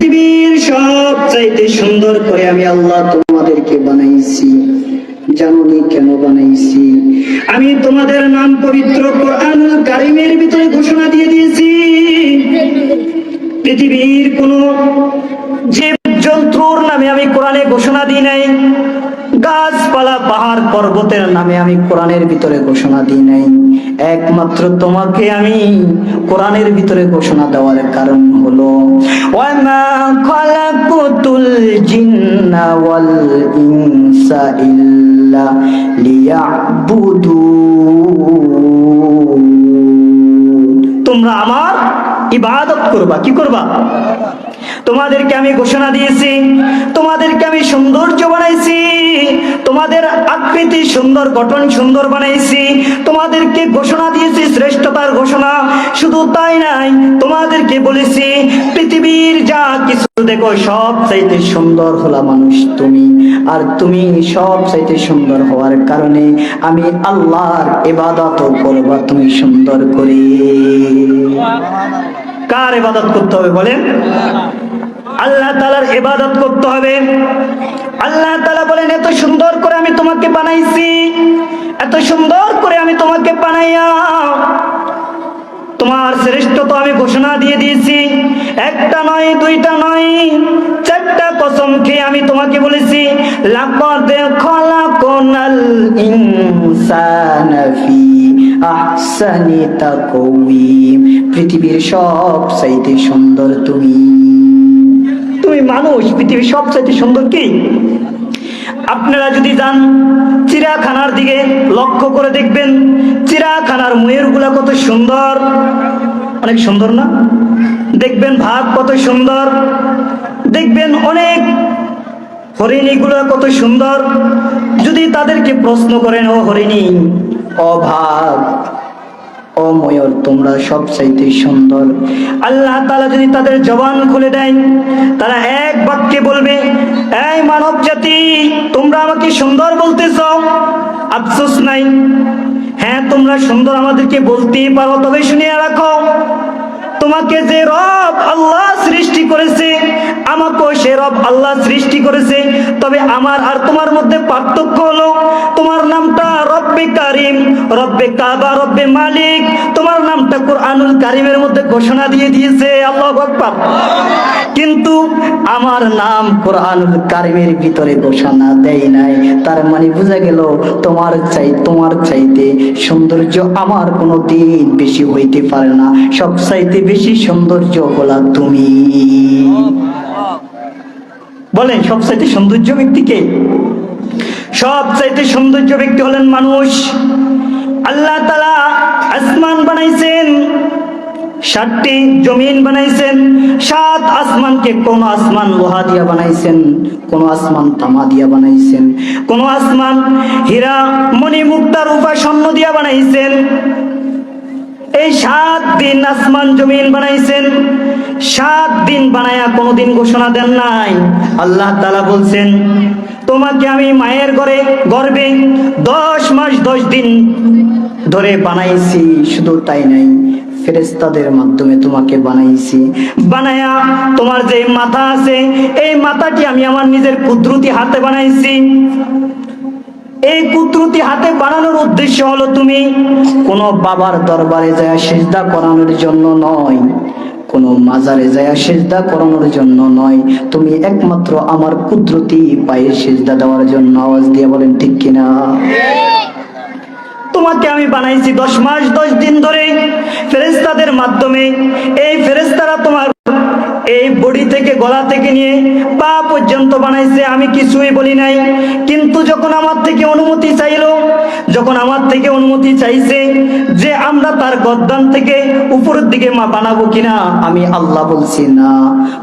পৃথিবীর সব সুন্দর করে আমি আল্লাহ তোমাদেরকে বানাইছি। জানুনি কেন বানাইছি? আমি তোমাদের নাম পবিত্র কোরআনুল কারিমের ভিতরে ঘোষণা দিয়ে দিয়েছি। পৃথিবীর কোন জীব জন্তুর নামে আমি কোরআনে ঘোষণা দিই নাই। গাছপালা পাহাড় পর্বতের নামে আমি কোরআনের ভিতরে ঘোষণা দিই নাই। একমাত্র তোমাকে আমি কোরআনের ভিতরে ঘোষণা দেওয়ার কারণ হলো জিন্না ইল্লা তোমরা আমার ইবাদত করবা, কি করবা? তোমাদেরকে আমি ঘোষণা দিয়েছি, তোমাদেরকে আমি সৌন্দর্য বানাইছি আকৃতি সুন্দর, গঠন সুন্দর বানাইছি। তোমাদেরকে ঘোষণা দিয়েছি, শ্রেষ্ঠতার ঘোষণা। শুধু তাই নাই, তোমাদেরকে বলেছি, পৃথিবীর যা কিছু দেখো, সব চাইতে সুন্দর হলা মানুষ তুমি। আর তুমি সব চাইতে সুন্দর হওয়ার কারণে আমি আল্লাহর ইবাদত করবা, তুমি সুন্দর করে। কার ইবাদত করতে হবে বলেন? আল্লাহ তালার ইবাদত করতে হবে। আল্লাহ তালা বলেন, এত সুন্দর করে আমি তোমাকে বানাইছি। এত সুন্দর করে আমি তোমাকে বানাইয়া তোমার শ্রেষ্ঠতা আমি ঘোষণা দিয়ে দিয়েছি। একটা নয়, দুইটা নয়, চারটা কসম খেয়ে আমি তোমাকে বলেছি পৃথিবীর সব চাইতে সুন্দর তুমি। মানুষ পৃথিবীর সব চাইতে সুন্দর কি? আপনারা যদি যান চিড়াখানার দিকে, লক্ষ্য করে দেখবেন চিড়াখানার ময়ূরগুলা কত সুন্দর। অনেক সুন্দর না? দেখবেন ভাগ কত সুন্দর। দেখবেন অনেক হরিণীগুলো কত সুন্দর। যদি তাদেরকে প্রশ্ন করেন, ও হরিণী অভাব ও ময়ূর, তোমরা সব চাইতে সুন্দর। আল্লাহ তালা যদি তাদের জবান খুলে দেন, তারা এক বাক্যে বলবে, এই মানব জাতি তোমরা আমাকে সুন্দর বলতেছ? আফসোস নাই। হ্যাঁ তোমরা সুন্দর আমাদেরকে বলতেই পারো, তবে শুনিয়ে রাখো, তোমাকে যে রব আল্লাহ সৃষ্টি করেছে, আমাকেও সে রব আল্লাহ সৃষ্টি করেছে। তবে আমার আর তোমার মধ্যে পার্থক্য হলো, তোমার নামটা রব্বে কারিম, রব্বে কাবা, রব্বে মালিক। তোমার নামটা কোরআনুল কারিমের মধ্যে ঘোষণা দিয়ে দিয়েছে, আল্লাহ আকবার। কিন্তু আমার নাম কোরআনুল কারিমের ভিতরে ঘোষণা দেয় নাই। তার মানে বোঝা গেল, তোমার চাই, তোমার চাইতে সৌন্দর্য আমার কোনো দিন বেশি হইতে পারে না। সব চাইতে বেশি সৌন্দর্য হলা তুমি। বলেন, সব চাইতে সৌন্দর্য ব্যক্তিকে সব চাইতে সৌন্দর্য ব্যক্তি হলেন মানুষ। আল্লাহ তালা আসমান বানাইছেন, সাতটি জমিন বানাইছেন, সাত আসমানকে কোন আসমান লোহা দিয়া বানাইছেন, কোন আসমান তামা দিয়া বানাইছেন, কোন আসমান হীরা মণি মুক্তার রূপা স্বর্ণ দিয়া বানাইছেন। এই সাত দিন আসমান জমিন বানাইছেন, সাত দিন বানায়া কোনোদিন ঘোষণা দেন নাই। আল্লাহ তালা বলছেন তোমাকে আমি মায়ের ঘরে গর্বে দশ মাস, দশ দিন ধরে বানাইছি, শুধু তাই নাই ফেরেস্তাদের মাধ্যমে তোমাকে বানাইছি। বানায়া তোমার যে মাথা আছে, এই মাথাটি আমি আমার নিজের কুদরতি হাতে বানাইছি। এই কুদরতি হাতে বানানোর উদ্দেশ্য হলো তুমি কোনো বাবার দরবারে যায় সেজদা করানোর জন্য নয়। কোনো মাজারে যায় সেজদা করানোর জন্য নয়। তুমি একমাত্র আমার কুদরতি পায়ে সেজদা দেওয়ার জন্য আওয়াজ দিয়ে বলেন, ঠিক কিনা? তোমাকে আমি বানাইছি দশ মাস, দশ দিন ধরে ফেরেস্তাদের মাধ্যমে। এই ফেরেস্তারা তোমার এই বডি থেকে গলা থেকে নিয়ে পা পর্যন্ত বানাইছে, আমি কিছুই বলি নাই। কিন্তু যখন আমার থেকে অনুমতি চাইলো, যখন আমার থেকে অনুমতি চাইছে যে আমরা তার গদ্দান থেকে উপরের দিকে মা বানাবো কিনা, আমি আল্লাহ বলছি, না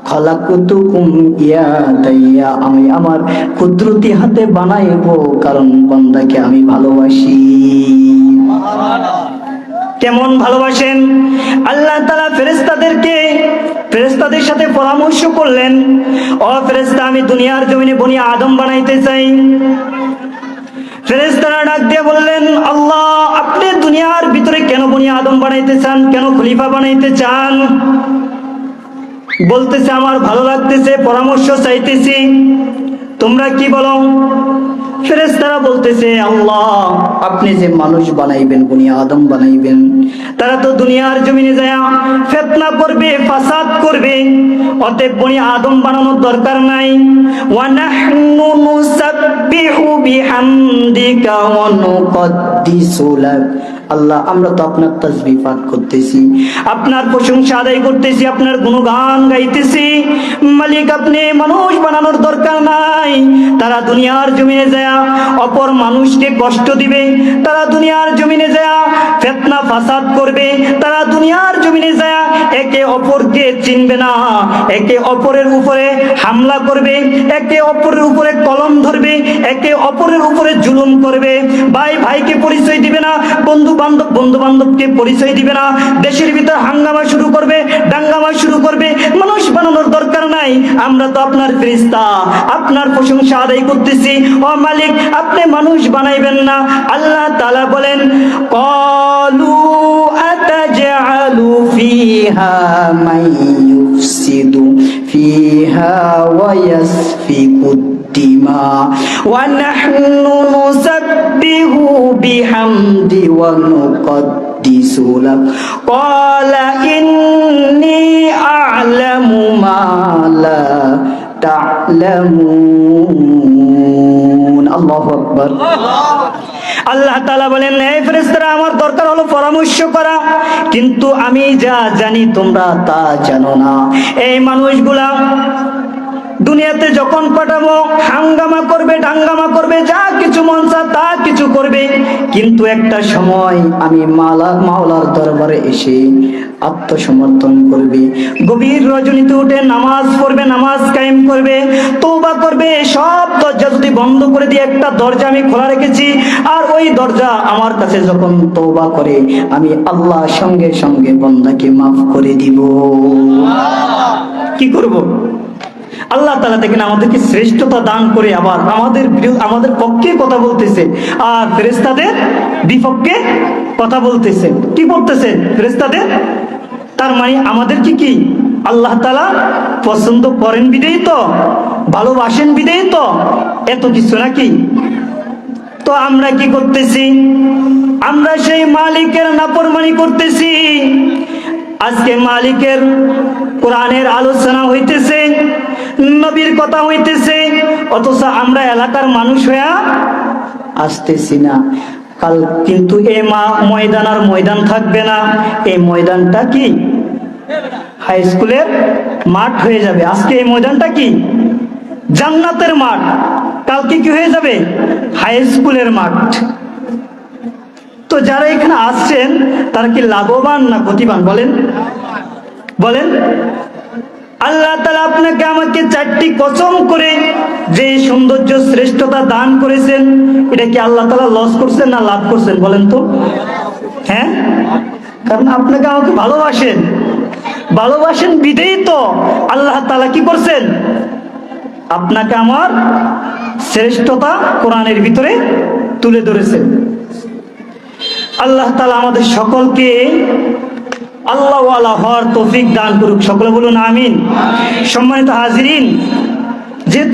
খলা খলাকুতুকুম ইয়া দাইয়া আমি আমার কুদরতি হাতে বানাইবো, কারণ বান্দাকে আমি ভালোবাসি। কেমন ভালোবাসেন? আল্লাহ তালা ফেরেস্তাদেরকে ফেরেস্তাদের সাথে পরামর্শ করলেন ও ফেরেস্তা আমি দুনিয়ার জমিনে বনি আদম বানাইতে চাই। ফেরেস্তারা ডাক দিয়ে বললেন, আল্লাহ, আপনি দুনিয়ার ভিতরে কেন বনি আদম বানাইতে চান? কেন খলিফা বানাইতে চান? বলতেছে, আমার ভালো লাগতেছে, পরামর্শ চাইতেছি। তোমরা কি বলো? ফেরেশতারা বলতেছে, আল্লাহ, আপনি যে মানুষ বানাইবেন, বুনি আদম বানাইবেন, তারা তো দুনিয়ার জমিনে যায় ফেতনা করবে, ফাসাদ করবে, অতএব বনি আদম বানানোর দরকার নাই। ওয়া নাহনু নুসাব্বিহু বিহামদিকা ওয়া নুকদ্দিসু আল্লাহ, আমরা তো আপনার তাসবিহ পাঠ করতেছি, আপনার প্রশংসা আদায় করতেছি, আপনার গুণগান গাইতেছি মালিক আপনি মানুষ বানানোর দরকার নাই। তারা দুনিয়ার জমিনে যায় অপর মানুষকে কষ্ট দিবে। তারা দুনিয়ার জমিনে যায় ফেতনা ফাসাদ করবে। তারা দুনিয়ার জমিনে যায় একে অপরকে চিনবে না। একে অপরের উপরে হামলা করবে। একে অপরের উপরে কলম ধরবে। একে অপরের উপরে জুলুম করবে। ভাই, ভাইকে পরিচয় দিবে না। বন্ধু বান্ধব বন্ধু বান্ধবকে পরিচয় দিবে না। দেশের ভিতর হাঙ্গামা শুরু করবে, দাঙ্গামা শুরু করবে। মানুষ বানানোর দরকার নাই। আমরা তো আপনার ফেরিস্তা আপনার প্রশংসা আদায় করতেছি ও মালিক আপনি মানুষ বানাইবেন না আল্লাহ তাআলা বলেন কলু আতাজআলু ফিহা মান ইউফসিদু ফিহা ওয়া ইয়াসফিকু الدماء ونحن نسبح بحمد ونقدس لك قال إني أعلم ما لا تعلمون الله أكبر আল্লাহ তালা বলেন এই ফেরেস্তারা আমার দরকার হলো পরামর্শ করা কিন্তু আমি যা জানি তোমরা তা জানো না এই মানুষগুলা দুনিয়াতে যখন পাঠাবো হাঙ্গামা করবে ডাঙ্গামা করবে যা কিছু মনসা তা কিছু করবে। কিন্তু একটা সময় আমি মালা মাওলার দরবারে এসে আত্মসমর্থন করবে। গভীর রজনীতে উঠে নামাজ পড়বে নামাজ কায়েম করবে তৌবা করবে সব দরজা যদি বন্ধ করে দিয়ে একটা দরজা আমি খোলা রেখেছি আর ওই দরজা আমার কাছে যখন তৌবা করে আমি আল্লাহ সঙ্গে সঙ্গে বন্দাকে মাফ করে দিব। কি করব? আল্লাহ তালা দেখেন আমাদেরকে শ্রেষ্ঠতা দান করে আবার আমাদের আমাদের পক্ষে কথা বলতেছে আর ফেরেস্তাদের বিপক্ষে কথা বলতেছে। কি করতেছে ফেরেস্তাদের তার মানে আমাদেরকে কি আল্লাহ তালা পছন্দ করেন বিদেই তো? ভালোবাসেন বিদেই তো? এত কিছু নাকি? তো আমরা কি করতেছি? আমরা সেই মালিকের নাফরমানি করতেছি। আজকে মালিকের কোরআনের আলোচনা হইতেছে। নবীর কথা হইতেছে, অথচ আমরা এলাকার মানুষ হইয়া আসতেছি না। কাল কিন্তু এই মা ময়দান আর ময়দান থাকবে না। এই ময়দানটা কি? হাই স্কুলের মাঠ হয়ে যাবে। আজকে এই ময়দানটা কি? জান্নাতের মাঠ। কালকে কি হয়ে যাবে? হাই স্কুলের মাঠ। তো যারা এখানে আসছেন, তারা কি লাভবান না ক্ষতিবান? বলেন। বলেন। আল্লাহ তালা আপনাকে আমাকে চারটি কসম করে যে সৌন্দর্য শ্রেষ্ঠতা দান করেছেন, এটা কি আল্লাহ তালা লস করছেন না লাভ করছেন বলেন তো? হ্যাঁ? কারণ আপনাকে আমাকে ভালোবাসেন। ভালোবাসেন বিধেই তো। আল্লাহ তালা কি করছেন? আপনাকে আমার শ্রেষ্ঠতা কোরআনের ভিতরে তুলে ধরেছেন। আল্লাহ তালা আমাদের সকলকে আল্লাহওয়ালা হওয়ার তৌফিক দান করুক। সকলে বলুন আমিন। সম্মানিত হাজিরিন যেহেতু